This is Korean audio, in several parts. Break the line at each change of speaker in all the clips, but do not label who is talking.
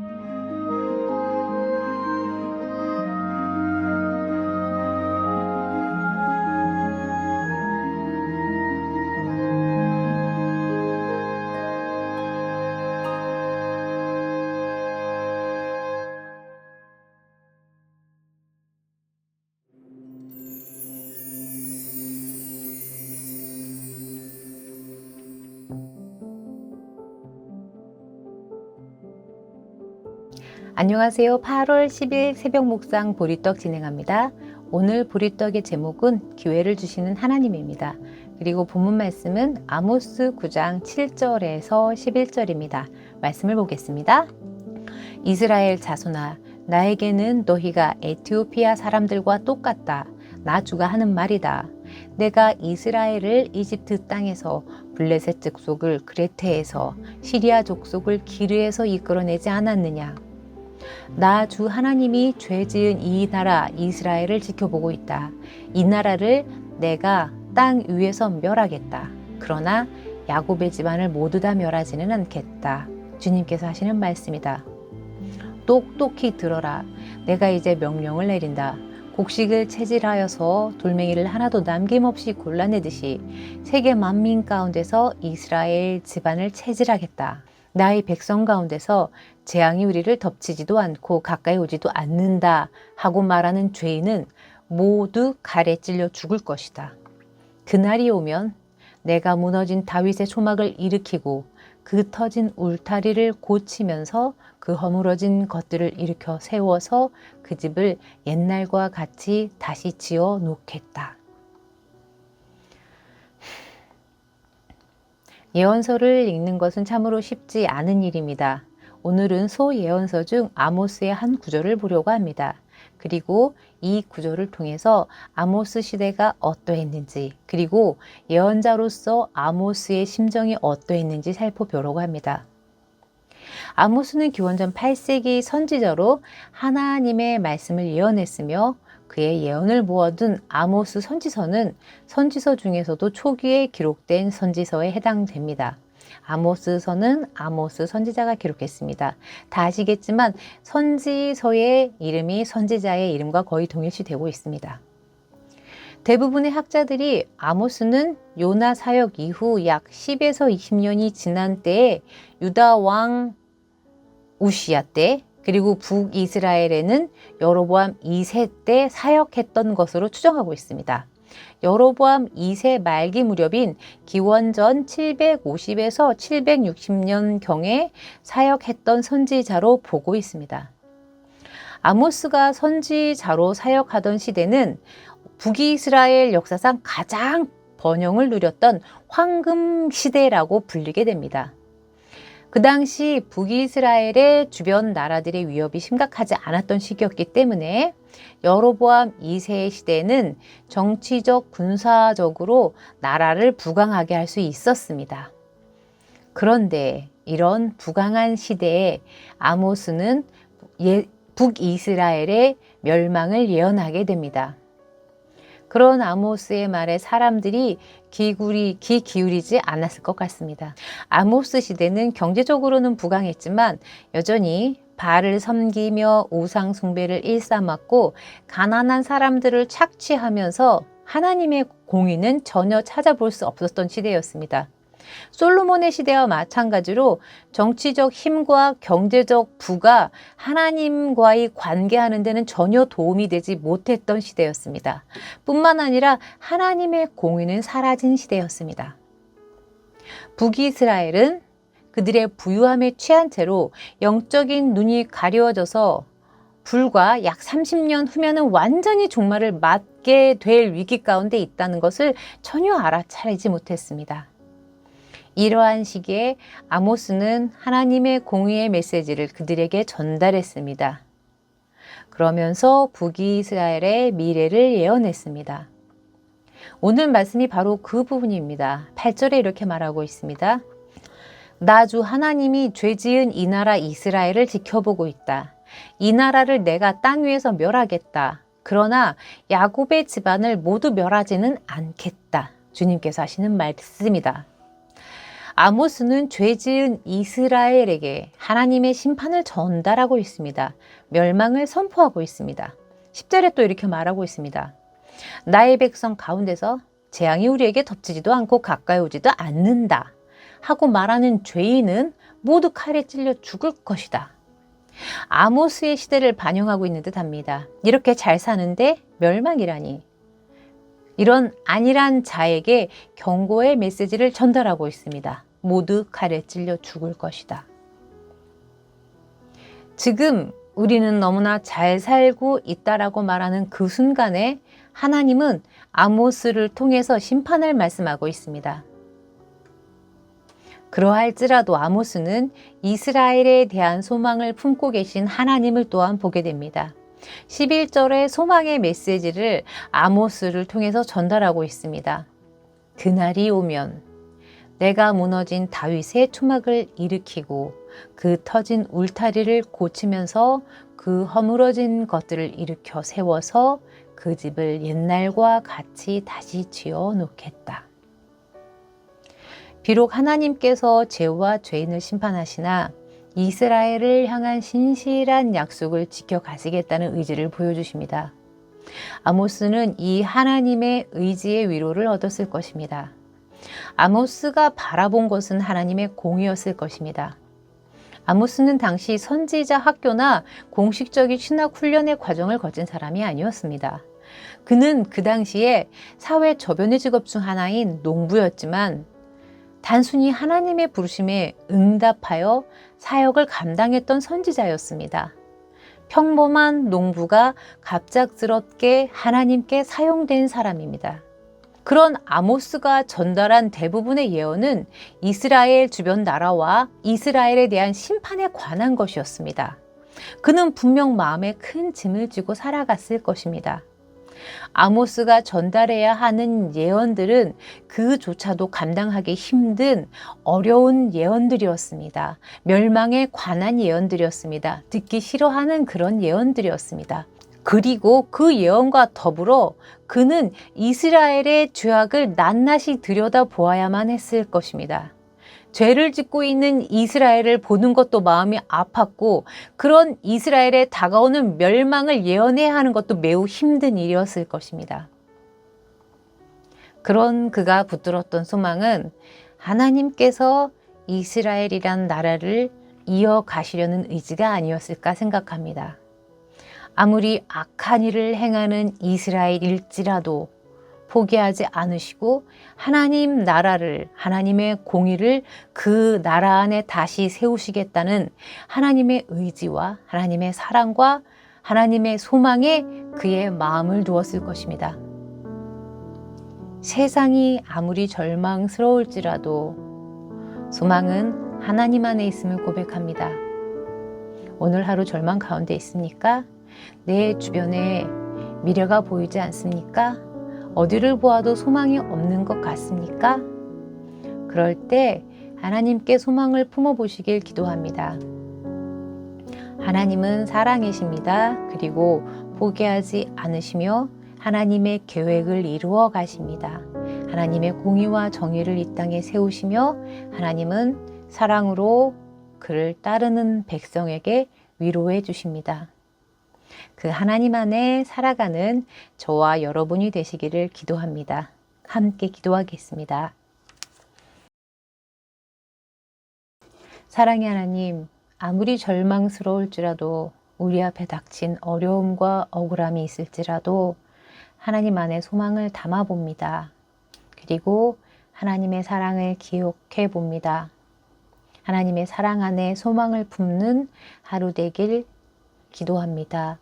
Bye. 안녕하세요. 8월 10일 새벽 묵상 보리떡 진행합니다. 오늘 보리떡의 제목은 기회를 주시는 하나님입니다. 그리고 본문 말씀은 아모스 9장 7절에서 11절입니다. 말씀을 보겠습니다. 이스라엘 자손아 나에게는 너희가 에티오피아 사람들과 똑같다. 나 주가 하는 말이다. 내가 이스라엘을 이집트 땅에서 블레셋 족속을 그레테에서 시리아 족속을 기르에서 이끌어내지 않았느냐? 나 주 하나님이 죄 지은 이 나라 이스라엘을 지켜보고 있다. 이 나라를 내가 땅 위에서 멸하겠다. 그러나 야곱의 집안을 모두 다 멸하지는 않겠다. 주님께서 하시는 말씀이다. 똑똑히 들어라. 내가 이제 명령을 내린다. 곡식을 채질하여서 돌멩이를 하나도 남김없이 골라내듯이 세계 만민 가운데서 이스라엘 집안을 채질하겠다. 나의 백성 가운데서 재앙이 우리를 덮치지도 않고 가까이 오지도 않는다 하고 말하는 죄인은 모두 갈에 찔려 죽을 것이다. 그날이 오면 내가 무너진 다윗의 초막을 일으키고 그 터진 울타리를 고치면서 그 허물어진 것들을 일으켜 세워서 그 집을 옛날과 같이 다시 지어 놓겠다. 예언서를 읽는 것은 참으로 쉽지 않은 일입니다. 오늘은 소 예언서 중 아모스의 한 구절을 보려고 합니다. 그리고 이 구절을 통해서 아모스 시대가 어떠했는지, 그리고 예언자로서 아모스의 심정이 어떠했는지 살펴보려고 합니다. 아모스는 기원전 8세기 선지자로 하나님의 말씀을 예언했으며 그의 예언을 모아둔 아모스 선지서는 선지서 중에서도 초기에 기록된 선지서에 해당됩니다. 아모스서는 아모스 선지자가 기록했습니다. 다 아시겠지만 선지서의 이름이 선지자의 이름과 거의 동일시되고 있습니다. 대부분의 학자들이 아모스는 요나 사역 이후 약 10에서 20년이 지난 때에 유다 왕 우시야 때 그리고 북이스라엘에는 여로보암 2세 때 사역했던 것으로 추정하고 있습니다. 여로보암 2세 말기 무렵인 기원전 750에서 760년 경에 사역했던 선지자로 보고 있습니다. 아모스가 선지자로 사역하던 시대는 북이스라엘 역사상 가장 번영을 누렸던 황금 시대라고 불리게 됩니다. 그 당시 북이스라엘의 주변 나라들의 위협이 심각하지 않았던 시기였기 때문에 여로보암 2세의 시대는 정치적, 군사적으로 나라를 부강하게 할 수 있었습니다. 그런데 이런 부강한 시대에 아모스는 예, 북이스라엘의 멸망을 예언하게 됩니다. 그런 아모스의 말에 사람들이 기구리, 귀 기울이지 않았을 것 같습니다. 아모스 시대는 경제적으로는 부강했지만 여전히 바알을 섬기며 우상 숭배를 일삼았고 가난한 사람들을 착취하면서 하나님의 공의는 전혀 찾아볼 수 없었던 시대였습니다. 솔로몬의 시대와 마찬가지로 정치적 힘과 경제적 부가 하나님과의 관계하는 데는 전혀 도움이 되지 못했던 시대였습니다. 뿐만 아니라 하나님의 공의는 사라진 시대였습니다. 북이스라엘은 그들의 부유함에 취한 채로 영적인 눈이 가려워져서 불과 약 30년 후면은 완전히 종말을 맞게 될 위기 가운데 있다는 것을 전혀 알아차리지 못했습니다. 이러한 시기에 아모스는 하나님의 공의의 메시지를 그들에게 전달했습니다. 그러면서 북이스라엘의 미래를 예언했습니다. 오늘 말씀이 바로 그 부분입니다. 8절에 이렇게 말하고 있습니다. 나 주 하나님이 죄 지은 이 나라 이스라엘을 지켜보고 있다. 이 나라를 내가 땅 위에서 멸하겠다. 그러나 야곱의 집안을 모두 멸하지는 않겠다. 주님께서 하시는 말씀이다. 아모스는 죄 지은 이스라엘에게 하나님의 심판을 전달하고 있습니다. 멸망을 선포하고 있습니다. 10절에 또 이렇게 말하고 있습니다. 나의 백성 가운데서 재앙이 우리에게 덮치지도 않고 가까이 오지도 않는다. 하고 말하는 죄인은 모두 칼에 찔려 죽을 것이다. 아모스의 시대를 반영하고 있는 듯 합니다. 이렇게 잘 사는데 멸망이라니. 이런 안일한 자에게 경고의 메시지를 전달하고 있습니다. 모두 칼에 찔려 죽을 것이다. 지금 우리는 너무나 잘 살고 있다라고 말하는 그 순간에 하나님은 아모스를 통해서 심판을 말씀하고 있습니다. 그러할지라도 아모스는 이스라엘에 대한 소망을 품고 계신 하나님을 또한 보게 됩니다. 11절의 소망의 메시지를 아모스를 통해서 전달하고 있습니다. 그날이 오면 내가 무너진 다윗의 초막을 일으키고 그 터진 울타리를 고치면서 그 허물어진 것들을 일으켜 세워서 그 집을 옛날과 같이 다시 지어 놓겠다. 비록 하나님께서 죄와 죄인을 심판하시나 이스라엘을 향한 신실한 약속을 지켜가시겠다는 의지를 보여주십니다. 아모스는 이 하나님의 의지의 위로를 얻었을 것입니다. 아모스가 바라본 것은 하나님의 공이었을 것입니다. 아모스는 당시 선지자 학교나 공식적인 신학 훈련의 과정을 거친 사람이 아니었습니다. 그는 그 당시에 사회 저변의 직업 중 하나인 농부였지만 단순히 하나님의 부르심에 응답하여 사역을 감당했던 선지자였습니다. 평범한 농부가 갑작스럽게 하나님께 사용된 사람입니다. 그런 아모스가 전달한 대부분의 예언은 이스라엘 주변 나라와 이스라엘에 대한 심판에 관한 것이었습니다. 그는 분명 마음에 큰 짐을 지고 살아갔을 것입니다. 아모스가 전달해야 하는 예언들은 그조차도 감당하기 힘든 어려운 예언들이었습니다. 멸망에 관한 예언들이었습니다. 듣기 싫어하는 그런 예언들이었습니다. 그리고 그 예언과 더불어 그는 이스라엘의 죄악을 낱낱이 들여다 보아야만 했을 것입니다. 죄를 짓고 있는 이스라엘을 보는 것도 마음이 아팠고 그런 이스라엘에 다가오는 멸망을 예언해야 하는 것도 매우 힘든 일이었을 것입니다. 그런 그가 붙들었던 소망은 하나님께서 이스라엘이란 나라를 이어가시려는 의지가 아니었을까 생각합니다. 아무리 악한 일을 행하는 이스라엘일지라도 포기하지 않으시고 하나님 나라를 하나님의 공의를 그 나라 안에 다시 세우시겠다는 하나님의 의지와 하나님의 사랑과 하나님의 소망에 그의 마음을 두었을 것입니다. 세상이 아무리 절망스러울지라도 소망은 하나님 안에 있음을 고백합니다. 오늘 하루 절망 가운데 있습니까? 내 주변에 미래가 보이지 않습니까? 어디를 보아도 소망이 없는 것 같습니까? 그럴 때 하나님께 소망을 품어 보시길 기도합니다. 하나님은 사랑이십니다. 그리고 포기하지 않으시며 하나님의 계획을 이루어 가십니다. 하나님의 공의와 정의를 이 땅에 세우시며 하나님은 사랑으로 그를 따르는 백성에게 위로해 주십니다. 그 하나님 안에 살아가는 저와 여러분이 되시기를 기도합니다. 함께 기도하겠습니다. 사랑의 하나님, 아무리 절망스러울지라도 우리 앞에 닥친 어려움과 억울함이 있을지라도 하나님 안에 소망을 담아 봅니다. 그리고 하나님의 사랑을 기억해 봅니다. 하나님의 사랑 안에 소망을 품는 하루 되길 기도합니다.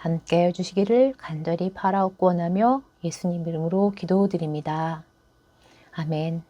함께 해주시기를 간절히 바라옵고 원하며 예수님 이름으로 기도드립니다. 아멘.